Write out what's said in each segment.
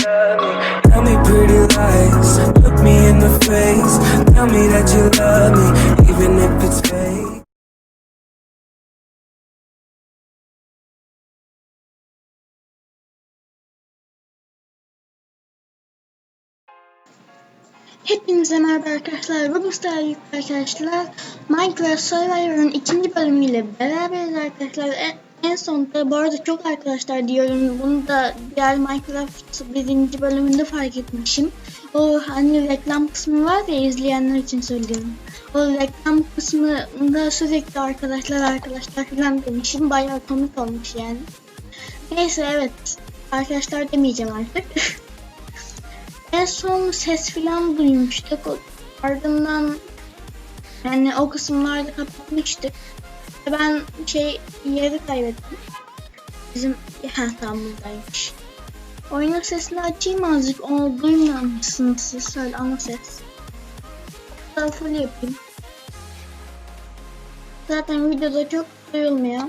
Tell me pretty lies. Look me in the face. Tell me that you love me, even if it's fake. Hepinize merhaba arkadaşlar. Bugün arkadaşlar Minecraft Survivor'ın ikinci bölümüyle beraberiz arkadaşlar. En, en sonunda bu arada çok arkadaşlar diyorum. Bunu da diğer Minecraft birinci bölümünde fark etmişim. O hani reklam kısmı var ya izleyenler için söylüyorum. O reklam kısmında sürekli arkadaşlar arkadaşlar falan demişim. Bayağı komik olmuş yani. Neyse evet. Arkadaşlar demeyeceğim artık. En son ses filan duymuştuk. Ardından yani o kısımlarda kapatmıştık. Ben şey yeri kaybettim. Bizim ha tamam buradaymış. Oyunun sesini açayım azıcık. Onu duymamışsınız siz. Söyle ana ses. Full yapayım. Zaten videoda çok duyulmuyor.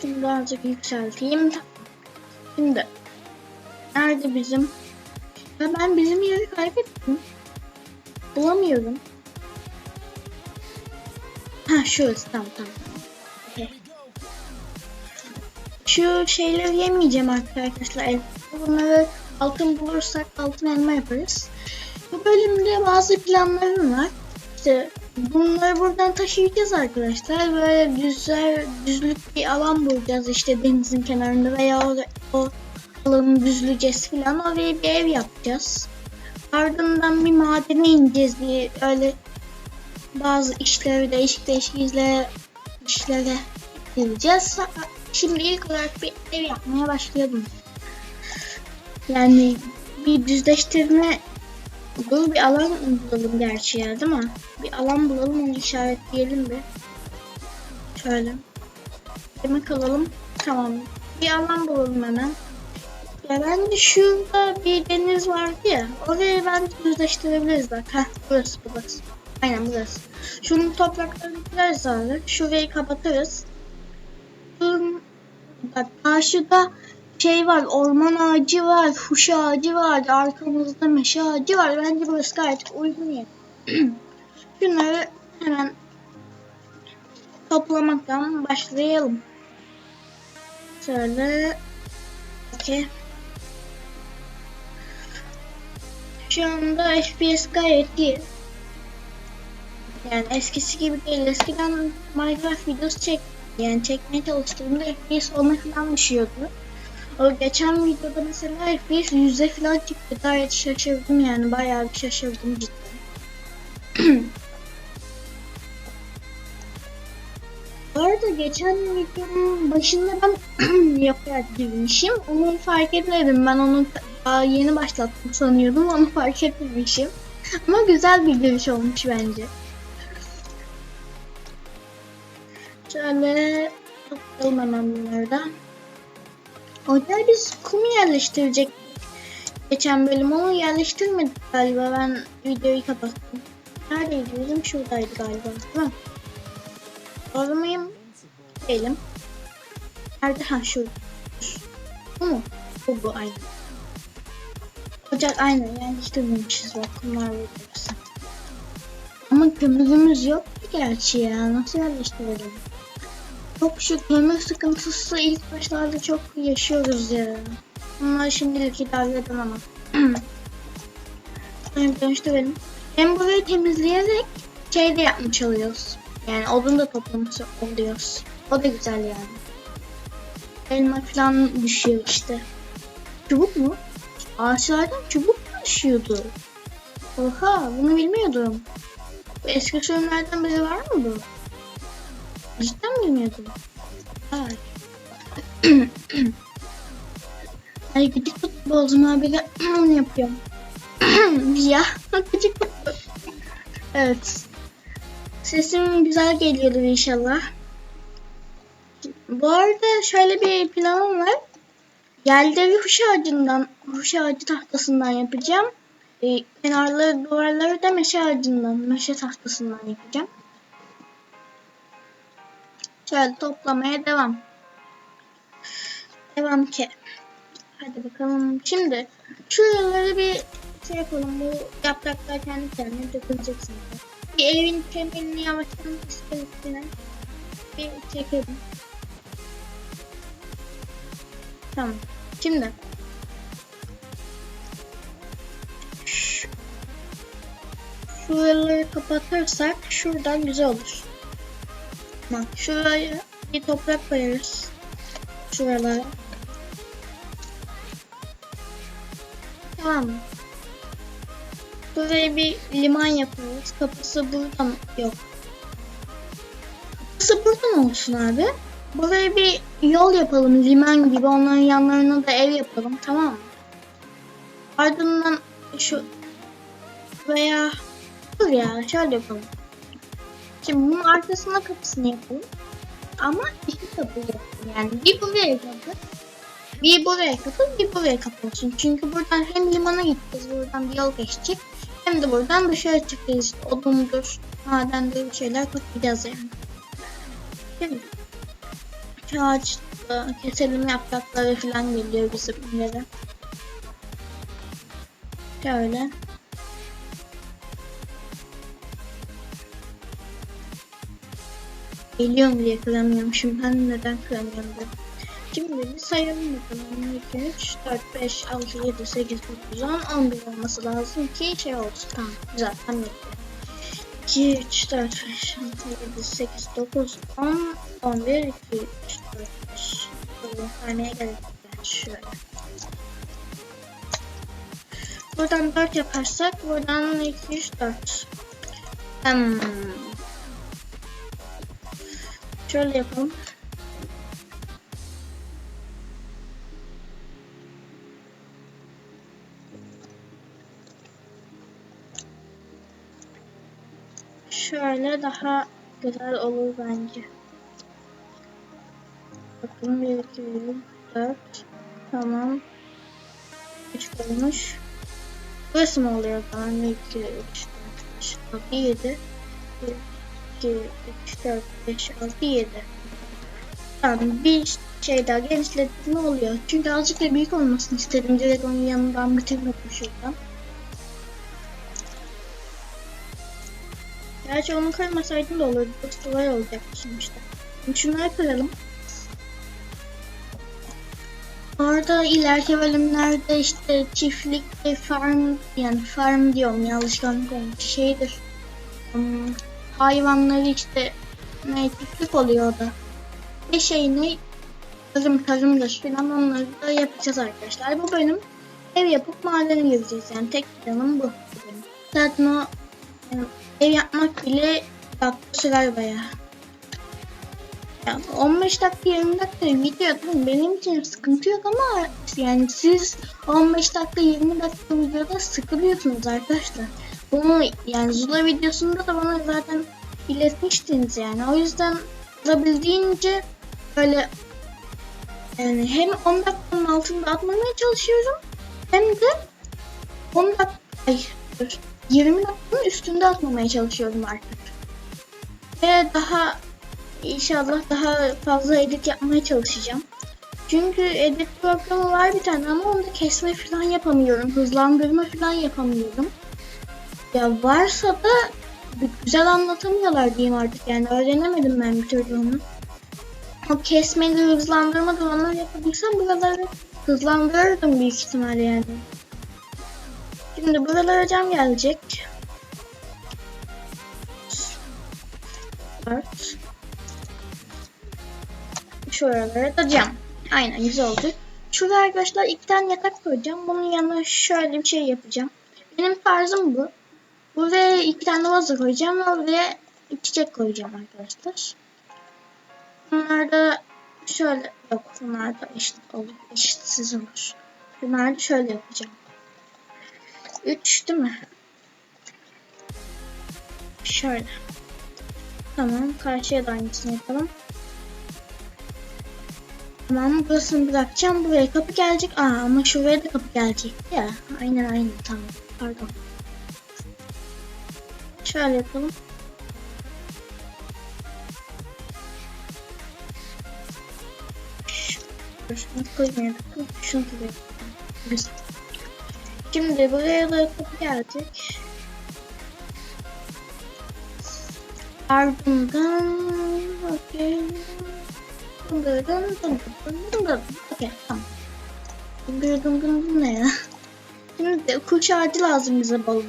Şimdi azıcık yükselteyim. Şimdi nerede bizim ya ben bizim yeri kaybettim. Bulamıyorum. Ha şurası tamam tamam. Şu şeyleri yemeyeceğim artık arkadaşlar. Bunları altın bulursak altın elma yaparız. Bu bölümde bazı planlarım var. İşte bunları buradan taşıyacağız arkadaşlar. Böyle düzler, düzlük bir alan bulacağız işte denizin kenarında veya o, o alanı düzleyeceğiz falan. Oraya bir ev yapacağız. Ardından bir madene ineceğiz diye öyle bazı işleri değişik değişik izle, işlere gireceğiz. Şimdi ilk olarak bir ev yapmaya başlayalım. Yani bir düzleştirme Dur bir alan bulalım gerçi ya değil mi? Bir alan bulalım onu işaretleyelim bir. Şöyle. Demek alalım. Tamam. Bir alan bulalım hemen. Ya bence şurada bir deniz vardı ya. Orayı bence düzleştirebiliriz bak. Heh burası burası. Aynen burası. Şunun topraklarını kırarız abi. Şurayı kapatırız. Şunun karşıda şey var, orman ağacı var, huş ağacı var, arkamızda meşe ağacı var. Bence burası gayet uygun yer. Şunları hemen toplamaktan başlayalım. Şöyle Okey. Şu anda FPS gayet iyi. Yani eskisi gibi değil. Eskiden Minecraft videosu çek yani çekmeye çalıştığımda FPS 10'a falan düşüyordu. O geçen videoda mesela FPS 100'e falan çıktı. Gayet şaşırdım yani. Bayağı bir şaşırdım cidden. Bu arada geçen videonun başında ben yaparak girmişim. Onu fark etmedim. Ben onu daha yeni başlattım sanıyordum. Onu fark etmemişim. Ama güzel bir giriş olmuş bence. Şöyle toplayalım hemen bunları da. Ocağa biz kum yerleştirecek. Geçen bölüm onu yerleştirmedik galiba. Ben videoyu kapattım. Neredeydi bizim? Şuradaydı galiba. Değil mi? Doğru muyum? Değilim. Nerede? Ha şu. Bu mu? Bu bu aynı. Ocak aynen yerleştirmemişiz bak kumlar. Ama kömürümüz yok gerçi ya. Nasıl yerleştirelim? Çok şu kömür sıkıntısı ilk başlarda çok yaşıyoruz ya. Bunlar şimdilik idare edemem ama. Sonra dönüştürelim. Hem burayı temizleyerek şey de yapmış oluyoruz. Yani odun da toplamış oluyoruz. O da güzel yani. Elma falan düşüyor işte. Çubuk mu? Ağaçlardan çubuk mu düşüyordu? Oha bunu bilmiyordum. Eski sürümlerden biri var mı bu? Cidden bilmiyordum. Ay. Ay gıcık futbolcum abi de yapıyorum. ya futbol. Evet. Sesim güzel geliyordur inşallah. Bu arada şöyle bir planım var. Yerleri huş ağacından, huş ağacı tahtasından yapacağım. Ee, kenarları, duvarları da meşe ağacından, meşe tahtasından yapacağım. Şöyle toplamaya devam. Devam ki. Hadi bakalım. Şimdi şuraları bir şey yapalım. Bu yapraklar kendi kendine dökülecek zaten. Bir evin temelini yavaştan üstüne bir çekelim. Tamam. Şimdi Şu- şuraları kapatırsak şuradan güzel olur. Bak şuraya bir toprak koyarız. Şuralara. Tamam? Buraya bir liman yapıyoruz. Kapısı burada mı? Yok. Kapısı burada mı olsun abi? Buraya bir yol yapalım liman gibi. Onların yanlarına da ev yapalım. Tamam mı? Ardından şu veya dur ya şöyle yapalım. Şimdi bunun arkasına kapısını yapalım. Ama iki kapı yapalım. Yani bir buraya kapı. Bir buraya kapı, bir buraya kapı olsun. Çünkü buradan hem limana gideceğiz, buradan bir yol geçecek. Hem de buradan dışarı çıkacağız. İşte odundur, madendir bir şeyler toplayacağız yani. Şimdi şu ağaçta keselim yaprakları falan geliyor bizim yere. Şöyle. Geliyorum diye kıramıyormuşum. Ben neden kıramıyorum diye. Şimdi bir sayalım bakalım. 1, 2, 3, 4, 5, 6, 7, 8, 9, 10, 11 olması lazım ki şey olsun. Tamam güzel tam yetti. 2, 3, 4, 5, 6, 7, 8, 9, 10, 11, 2, 3, 4, 5. Bunu saymaya gerek yok. Yani şöyle. Buradan 4 yaparsak buradan 2, 3, 4. Hmm. Şöyle yapalım. Şöyle daha güzel olur bence. Bakın 1, 2, 4. Tamam. 3 olmuş. Burası mı oluyor o zaman? 1, 2, 3, 4, 5, 6, 7. 1, 2, 3, 4, 5, 6, 7. Tamam bir şey daha genişlettim ne oluyor? Çünkü azıcık da büyük olmasını istedim. Direkt onun yanından bitirmedim şuradan. Gerçi onu kırmasaydım da olurdu. Kolay olacaktı sonuçta. Şimdi şunları kıralım. Orada ileriki bölümlerde işte çiftlik, farm yani farm diyorum yanlışlıkla olmuş şeydir. Hmm, hayvanları işte ne çiftlik oluyor orada. Bir şey ne tarım tarımdır filan onları da yapacağız arkadaşlar. Bu bölüm ev yapıp madene gireceğiz yani tek planım bu. Zaten o yani ev yapmak bile dakika sürer bayağı. Ya 15 dakika 20 dakika video atın benim için sıkıntı yok ama yani siz 15 dakika 20 dakika videoda sıkılıyorsunuz arkadaşlar. Bunu yani Zula videosunda da bana zaten iletmiştiniz yani. O yüzden olabildiğince böyle yani hem 10 dakikanın altında atmamaya çalışıyorum hem de 10 dakika ay, dur, 20 dakikanın üstünde atmamaya çalışıyorum artık. Ve daha inşallah daha fazla edit yapmaya çalışacağım. Çünkü edit programı var bir tane ama onu da kesme falan yapamıyorum. Hızlandırma falan yapamıyorum. Ya varsa da güzel anlatamıyorlar diyeyim artık yani öğrenemedim ben bir türlü onu. O kesmeli hızlandırma onlar yapabilsem buraları hızlandırırdım büyük ihtimalle yani. Şimdi buralara cam gelecek. 4 Şuralara da cam. Aynen güzel oldu. Şuraya arkadaşlar iki tane yatak koyacağım. Bunun yanına şöyle bir şey yapacağım. Benim tarzım bu. Buraya iki tane vazo koyacağım oraya çiçek koyacağım arkadaşlar. Bunlar da şöyle yok bunlar da eşit olur. Eşitsiz olur. Bunlar da şöyle yapacağım. 3 değil mi? Şöyle. Tamam karşıya da aynısını yapalım. Tamam burasını bırakacağım. Buraya kapı gelecek. Aa ama şuraya da kapı gelecek ya. Aynen aynen tamam. Pardon. Şöyle yapalım. Şunu koymayalım. Şunu koyalım. Güzel. Şimdi buraya da gelecek. Ardından okey. Dın dın dın dın dın. Okey tamam. Dın dın dın ne ya? Şimdi kuş ağacı lazım bize bol.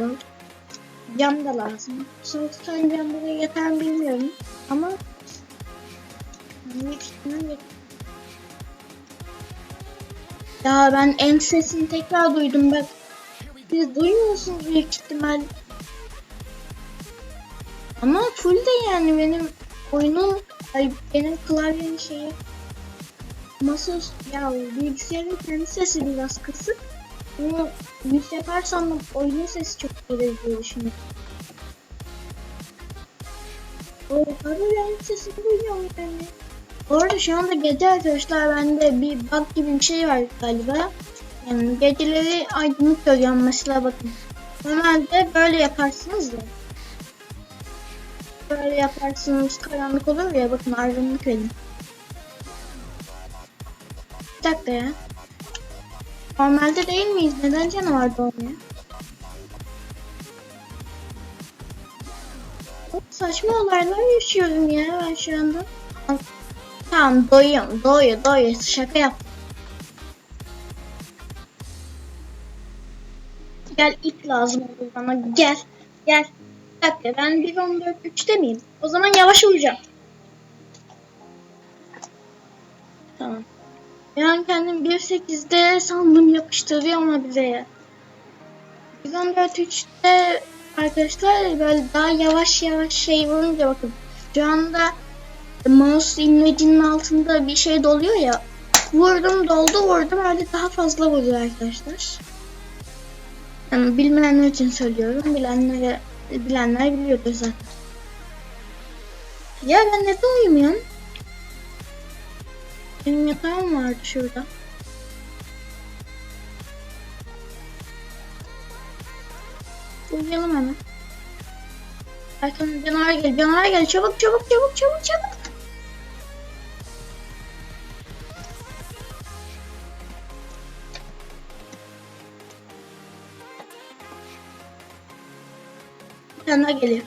Cam da lazım. Sonra tane cam buraya yeter mi bilmiyorum. Ama büyük ihtimal yeter. Ya ben en sesini tekrar duydum bak. Siz duymuyorsunuz büyük ihtimal. Ama full de yani benim oyunum, ay benim klavyenin şeyi masa ya bilgisayarın kendi sesi biraz kısık. Bunu yüz yaparsam oyunun sesi çok gelir diye düşünüyorum. O kadar yani sesini duyuyorum yani. Bu arada şu anda gece arkadaşlar bende bir bug gibi bir şey var galiba. Yani geceleri aydınlık görüyorum mesela bakın. Normalde böyle yaparsınız ya. Böyle yaparsınız karanlık olur ya bakın aydınlık verin. Bir dakika ya. Normalde değil miyiz? Neden canavar doğmuyor? Saçma olaylar yaşıyorum ya ben şu anda. Tamam doyuyorum. Doyuyor doyuyor. Şaka yap. Gel ip lazım olur bana. Gel. Gel. Bir dakika ben 1.14 3'te miyim? O zaman yavaş vuracağım. Tamam. Ben kendim 1.8'de sandım yapıştırıyor ama bize ya. 1.14 3'te arkadaşlar böyle daha yavaş yavaş şey vurunca bakın. Şu anda mouse imlecinin altında bir şey doluyor ya. Vurdum doldu vurdum öyle daha fazla vuruyor arkadaşlar. Yani bilmeyenler için söylüyorum. Bilenlere, bilenler biliyordur zaten. Ya ben neden uyumuyorum? Benim yatağım vardı şurada. Uyuyalım hemen. Arkamda canavar gel, canavar gel. Çabuk çabuk çabuk çabuk çabuk. Daha geliyor.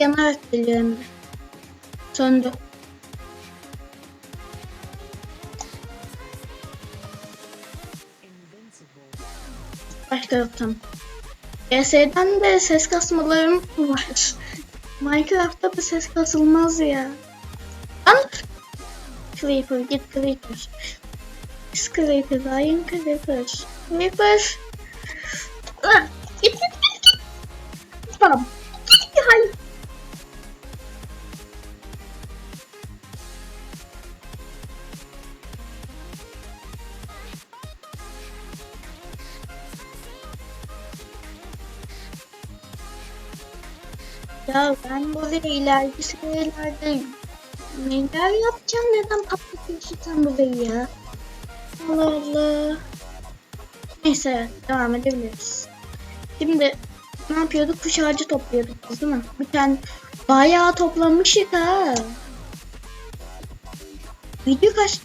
Yanarak geliyor hem de. Söndü. Yok tamam. CS'den de ses kasmalarım var. Minecraft'ta da ses kasılmaz ya. Lan! Creeper git Creeper. Biz Creeper, ayın Creeper. Creeper. Ya ben böyle ileriki seviyelerde neler yapacağım neden patlatıyorsun sen burayı ya? Allah Allah. Neyse devam edebiliriz. Şimdi ne yapıyorduk? Kuş ağacı topluyorduk değil mi? Bir tane bayağı toplamışık ha. Video kaç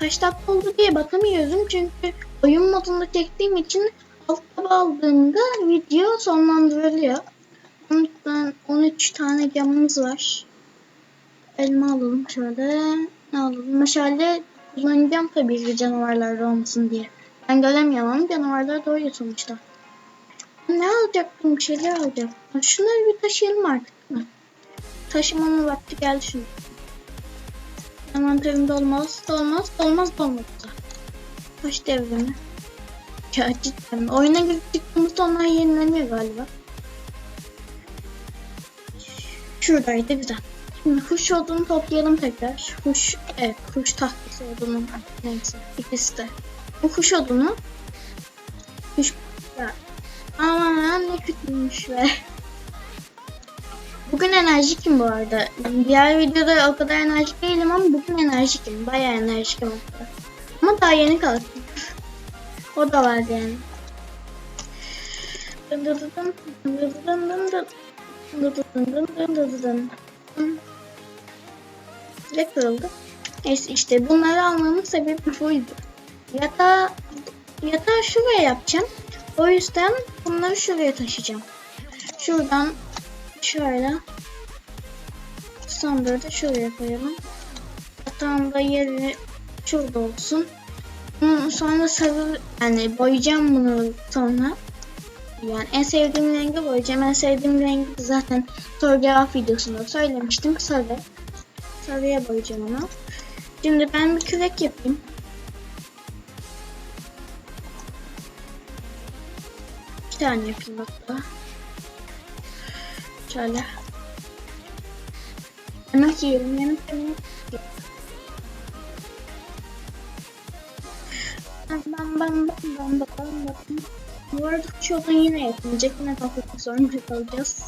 kaç dakika oldu diye bakamıyorum çünkü oyun modunda çektiğim için alt tab aldığımda video sonlandırılıyor. 13 13 tane camımız var. Elma alalım şöyle. Ne alalım? Meşale kullanacağım tabii ki canavarlar olmasın diye. Ben göremiyorum ama canavarlar doğuyor sonuçta. Ne alacaktım? Bir şeyler alacaktım. Şunları bir taşıyalım artık. mi? Taşımanın vakti geldi şimdi. Envanterimde olmaz, olmaz, olmaz, olmaz. Kaç devrimi? Ya cidden. Oyuna girip çıktığımızda onlar yenileniyor galiba. Şuradaydı güzel. Şimdi kuş odunu toplayalım tekrar. Kuş, evet kuş tahtası odunu. Neyse ikisi de. Bu kuş odunu. Kuş. Aman ne kötüymüş be. Bugün enerjikim bu arada. Diğer videoda o kadar enerjik değilim ama bugün enerjikim. Bayağı enerjikim hatta. Ama daha yeni kalktım. o da vardı yani. Dın dın dın dın dın dın dın dın. Dın kırıldı? Neyse işte bunları almamın sebebi buydu. Yatağı, yatağı şuraya yapacağım. O yüzden bunları şuraya taşıyacağım. Şuradan şöyle sandığı da şuraya koyalım. Yatağın da yeri şurada olsun. Sonra sarı yani boyayacağım bunu sonra. Yani en sevdiğim rengi boyayacağım. En sevdiğim rengi zaten soru cevap videosunda söylemiştim. Sarı. Sarıya boyayacağım onu. Şimdi ben bir kürek yapayım. Bir tane yapayım hatta. Şöyle. Yemek yiyorum. Yemek yemek. Bam bam bam bam bam bam bam. Bu arada odun yine yapılacak. Yine kapatmak zorunda kalacağız.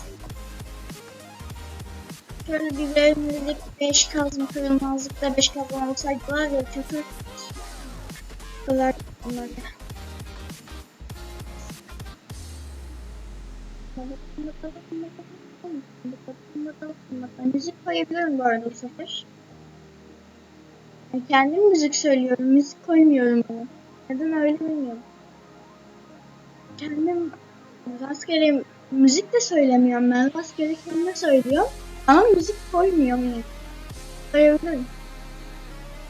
Şöyle bir verimlilik 5 kazma kırılmazlıkta 5 kazma olsaydı var ya kötü. Kadar bunları. Müzik koyabiliyorum bu arada bu sefer. Kendim müzik söylüyorum, müzik koymuyorum ama. Neden öyle bilmiyorum. Kendim rastgele müzik de söylemiyorum ben. Rastgele kendime söylüyorum. Ama müzik koymuyorum yani. Koyabilirim.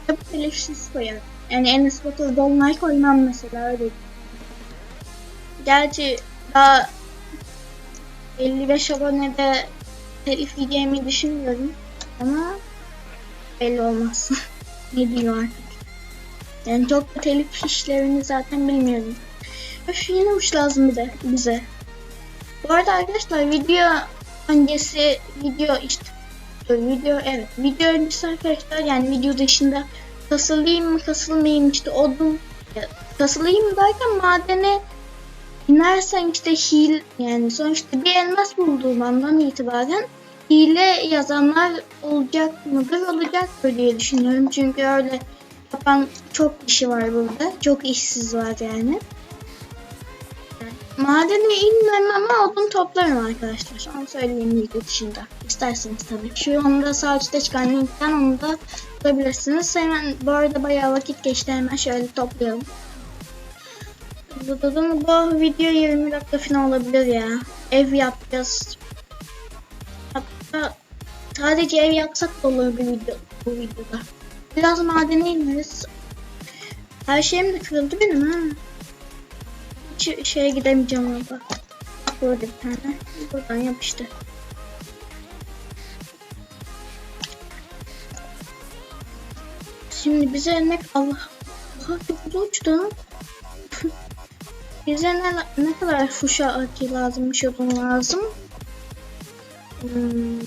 Tabii telifsiz koyarım. Yani Enes Batur Dolunay koymam mesela öyle. Gerçi daha 55 abonede telif yiyeceğimi düşünmüyorum. Ama belli olmaz. ne diyeyim artık. Yani çok da telif işlerini zaten bilmiyorum. Öf yine uç lazım bir de bize. Bu arada arkadaşlar video öncesi video işte video evet video öncesi arkadaşlar yani video dışında kasılayım mı kasılmayayım işte odun kasılayım derken madene inersen işte hil yani sonuçta bir elmas bulduğum andan itibaren hile yazanlar olacak mıdır olacaktır diye düşünüyorum çünkü öyle yapan çok kişi var burada çok işsiz var yani. Madene inmem ama odun toplarım arkadaşlar. Onu söyleyeyim video dışında. İsterseniz tabii. Şu anda sağ üstte çıkan linkten onu da bulabilirsiniz. Hemen bu arada bayağı vakit geçti. Hemen şöyle toplayalım. Bu, bu, bu, bu video 20 dakika falan olabilir ya. Ev yapacağız. Hatta sadece ev yapsak da olur bir video, bu videoda. Biraz madene ineriz. Her şeyim de kırıldı benim ha hiç şeye gidemeyeceğim orada. Burada bir tane. Buradan yapıştı. Şimdi bize ne Allah Allah çok uçtu. bize ne, ne kadar fuşa akı lazımmış odun lazım. Hmm,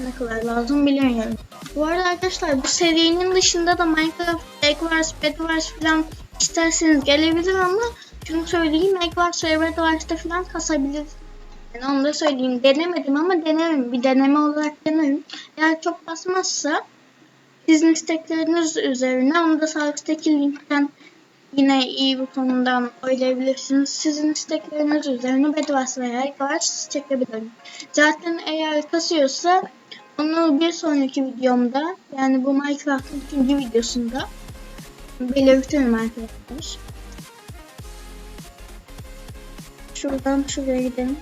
ne kadar lazım bilmiyorum. Bu arada arkadaşlar bu serinin dışında da Minecraft, Bedwars, Bedwars falan isterseniz gelebilir ama şunu söyleyeyim Minecraft ve Bedwars'ta falan kasabilir. Yani onu da söyleyeyim. Denemedim ama denerim. Bir deneme olarak denerim. Eğer çok basmazsa sizin istekleriniz üzerine onu da sağ linkten yine iyi butonundan oylayabilirsiniz. Sizin istekleriniz üzerine Bedwars veya Bedwars çekebilirim. Zaten eğer kasıyorsa onu bir sonraki videomda yani bu Minecraft'ın ikinci videosunda belirtirim arkadaşlar. Şuradan şuraya gidelim.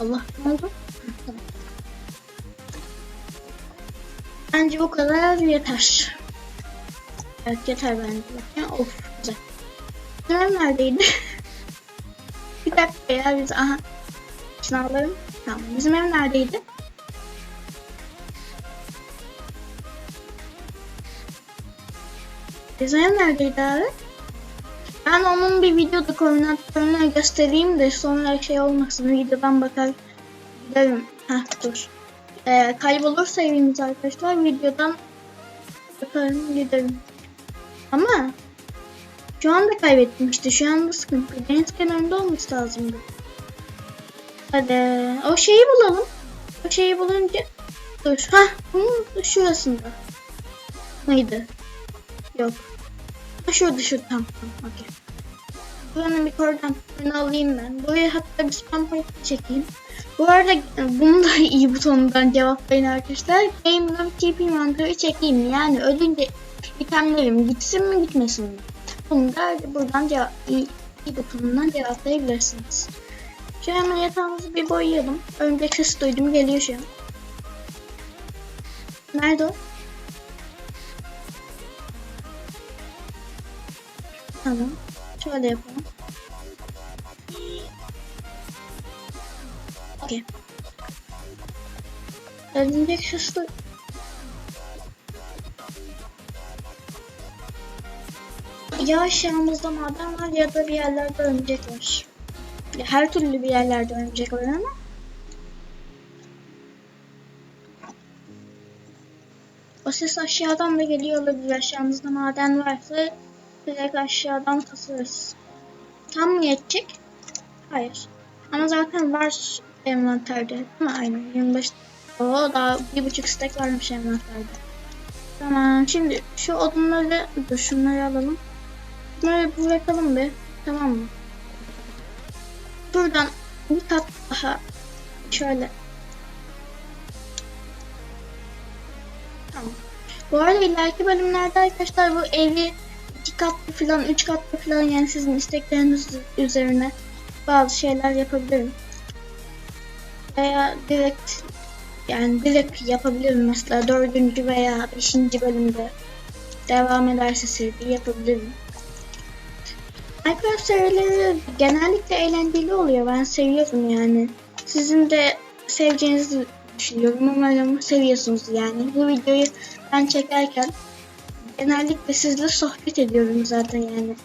Allah ne oldu? Bence bu kadar yeter. Evet yeter bence. Of güzel. Sınav neredeydi? bir dakika ya biz aha. Sınavlarım. Tamam bizim ev neredeydi? Bizim ev neredeydi abi? Ben onun bir videoda koordinatlarını göstereyim de sonra şey olmasın videodan bakar giderim. Heh dur. Ee, kaybolursa evimiz arkadaşlar videodan bakarım giderim. Ama şu anda kaybettim işte şu anda sıkıntı. Deniz kenarında olması lazımdı. Hadi o şeyi bulalım. O şeyi bulunca dur. Ha, bunun şurasında. Mıydı? Yok. Şurada şu tam tamam okey. Buranın bir koordinatlarını alayım ben. Buraya hatta bir spam point çekeyim. Bu arada e, bunu da iyi butonundan cevaplayın arkadaşlar. Game Room TP mantarı çekeyim? Yani ölünce itemlerim gitsin mi gitmesin mi? Bunu da buradan cevap, iyi, iyi butonundan cevaplayabilirsiniz. Şu hemen yatağımızı bir boyayalım. Örümcek sesi duydum geliyor şu an. Nerede o? Tamam. Şöyle yapalım. Okey. Örümcek duy- Ya aşağımızda maden var ya da bir yerlerde örümcek var. Her türlü bir yerlerde örümcek var ama O ses aşağıdan da geliyor olabilir. Aşağımızda maden varsa direkt aşağıdan kasarız. Tam mı yetecek? Hayır. Ama zaten var envanterde. Değil mi? Aynen. 25. Oo daha bir buçuk stack varmış envanterde. Tamam. Şimdi şu odunları dur şunları alalım. Bunları bırakalım bir. Tamam mı? Buradan bir kat daha şöyle Tamam. Bu arada ileriki bölümlerde arkadaşlar bu evi iki katlı falan, üç katlı falan yani sizin istekleriniz üzerine bazı şeyler yapabilirim. Veya direkt yani direkt yapabilirim mesela dördüncü veya beşinci bölümde devam ederse seri yapabilirim. Minecraft serileri genellikle eğlenceli oluyor. Ben seviyorum yani. Sizin de seveceğinizi düşünüyorum. Umarım seviyorsunuz yani. Bu videoyu ben çekerken genellikle sizle sohbet ediyorum zaten yani.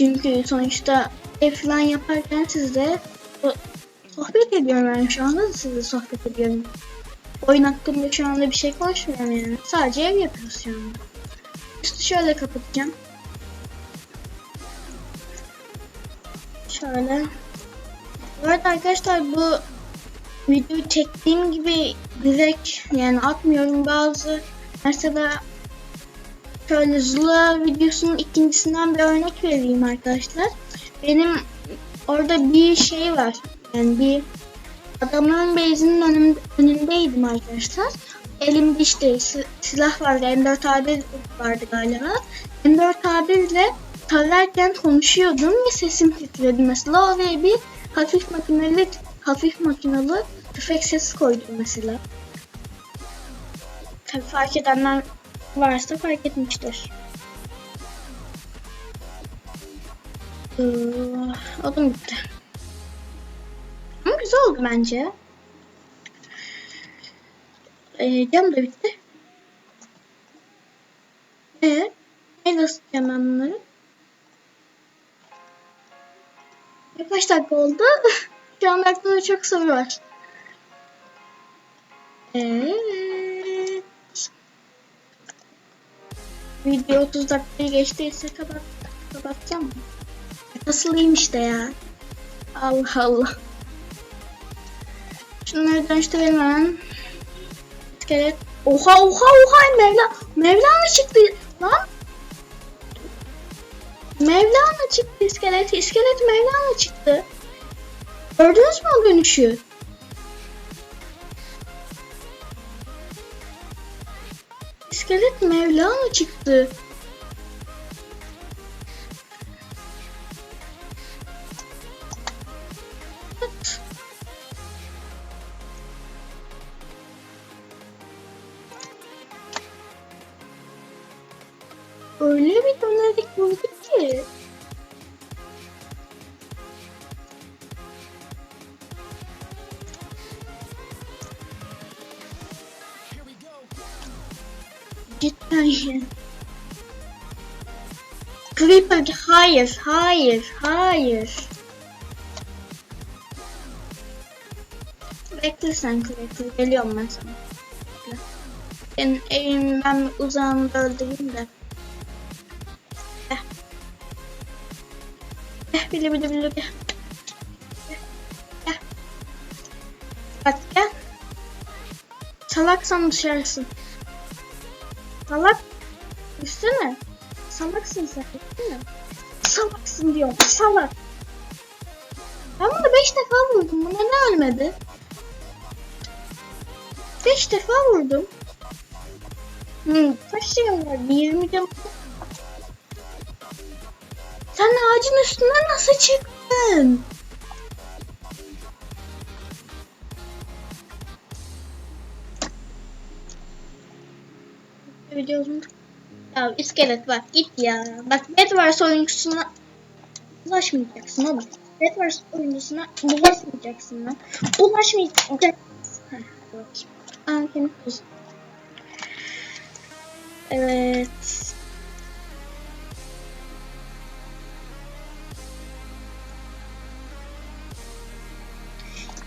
Çünkü sonuçta ev falan yaparken sizle so- sohbet ediyorum yani şu anda da sizle sohbet ediyorum. Oyun hakkında şu anda bir şey konuşmuyorum yani. Sadece ev yapıyoruz şu anda. Üstü şöyle kapatacağım. Şöyle. Bu arada arkadaşlar bu videoyu çektiğim gibi direkt yani atmıyorum bazı mesela şöyle Zula videosunun ikincisinden bir örnek vereyim arkadaşlar. Benim orada bir şey var. Yani bir adamların base'inin önündeydim arkadaşlar. Elimde işte si- silah vardı. M4A1 vardı galiba. M4A1 ile tararken konuşuyordum ve sesim titredi. Mesela oraya bir hafif makineli hafif makinalı tüfek sesi koydum mesela. Tabii fark edenler varsa fark etmiştir. Ee, Odun bitti. Ama güzel oldu bence. Ee, cam da bitti. Ee, neyle ısıtacağım ben bunları? Ya Kaç dakika oldu? Şu an aklımda çok soru var. Evet. Video 30 dakikayı geçtiyse kapat, kapatacağım mı? De ya. Allah Allah. Şunları dönüştürelim hemen. İskelet. Oha oha oha Mevla. Mevlana çıktı lan. Mevlana çıktı iskelet. İskelet Mevlana çıktı. Gördünüz mü o dönüşü? İskelet Mevlana çıktı. Hayır hayır hayır. Bekle sen Creeper geliyorum ben sana. Bekle. Senin evin ben uzağımda öldüreyim de. Gel. Gel bile bile bile. Gel. Bak gel. Salaksan dışarısın. Salak. Üstüne. Salaksın sen. Üstüne. Salaksın diyorum. Salak. Ben bunu 5 defa vurdum. Bu neden ölmedi? 5 defa vurdum. Hmm, kaç canım var? 20 canım. Sen ağacın üstüne nasıl çıktın? Videomuz ya iskelet bak git ya. Bak Bedwars oyuncusuna ulaşmayacaksın oğlum. Bedwars oyuncusuna ulaşmayacaksın lan. Ulaşmayacaksın. Evet.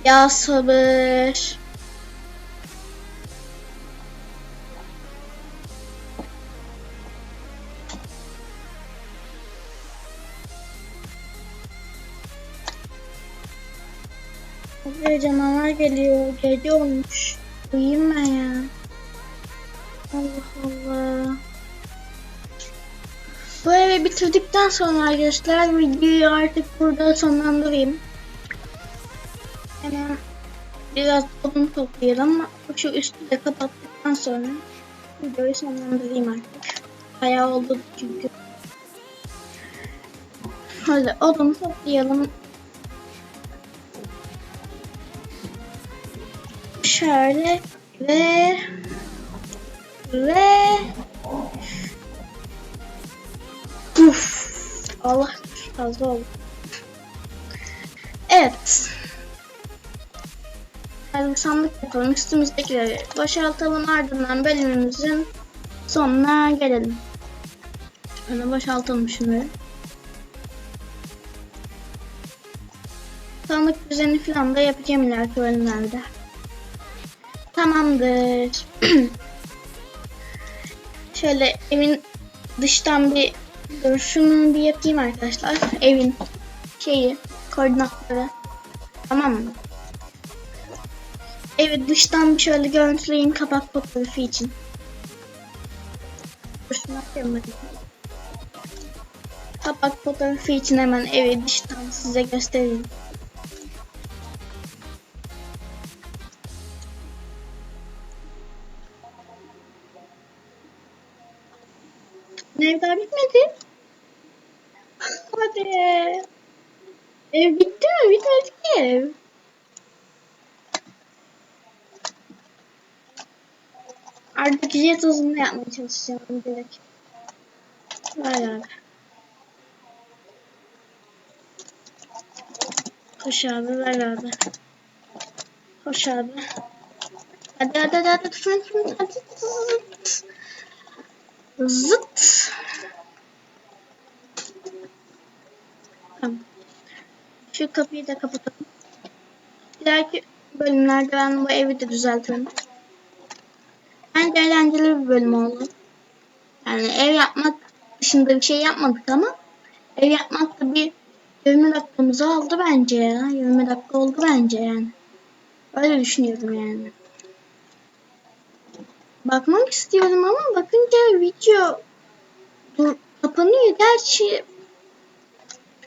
Ya sabır. Canavar geliyor. Gece olmuş. Uyuyayım ben ya. Allah Allah. Bu evi bitirdikten sonra arkadaşlar videoyu artık burada sonlandırayım. Hemen biraz odun toplayalım şu üstü de kapattıktan sonra videoyu sonlandırayım artık. Bayağı oldu çünkü. Hadi odun toplayalım. Şöyle ve ve Uf, Allah fazla oldu. Evet. Hadi sandık yapalım. Üstümüzdekileri boşaltalım ardından bölümümüzün sonuna gelelim. Öyle boşaltalım şunları. Sandık düzeni falan da yapacağım ileriki bölümlerde. Tamamdır. Şöyle evin dıştan bir dur bir yapayım arkadaşlar. Evin şeyi koordinatları. Tamam mı? Evi dıştan bir şöyle görüntüleyeyim kapak fotoğrafı için. Dur şunu yapayım. Kapak fotoğrafı için hemen evi dıştan size göstereyim. Ev daha bitmedi. Hadi. Ev bitti mi? Bitmedi ki ev. Artık jet hızında yapmaya çalışacağım direkt. Ver abi. Koş abi ver abi. Koş abi. Hadi hadi hadi hadi fırın fırın hadi zıt. Şu kapıyı da kapatalım. İleriki bölümlerde ben bu evi de düzeltirim. Bence eğlenceli bir bölüm oldu. Yani ev yapmak dışında bir şey yapmadık ama ev yapmak da bir 20 dakikamızı aldı bence ya. 20 dakika oldu bence yani. Öyle düşünüyorum yani. Bakmak istiyorum ama bakınca video dur kapanıyor. Gerçi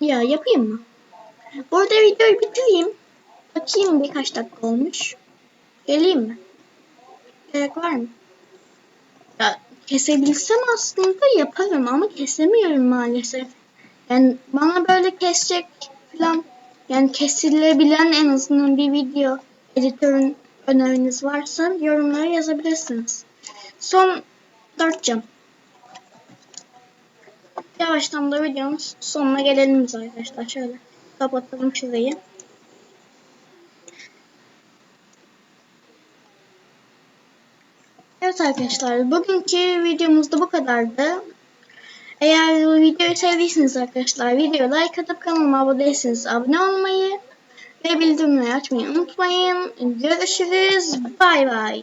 ya yapayım mı? Bu arada videoyu bitireyim. Bakayım birkaç dakika olmuş. Geleyim mi? Gerek var mı? Ya kesebilsem aslında yaparım ama kesemiyorum maalesef. Yani bana böyle kesecek falan yani kesilebilen en azından bir video editörün öneriniz varsa yorumlara yazabilirsiniz. Son 4 cam. Yavaştan da videonun sonuna gelelim biz arkadaşlar. Şöyle kapatalım şurayı. Evet arkadaşlar bugünkü videomuz da bu kadardı. Eğer bu videoyu sevdiyseniz arkadaşlar videoya like atıp kanalıma abone abone olmayı ve bildirimleri açmayı unutmayın. Görüşürüz. Bay bay.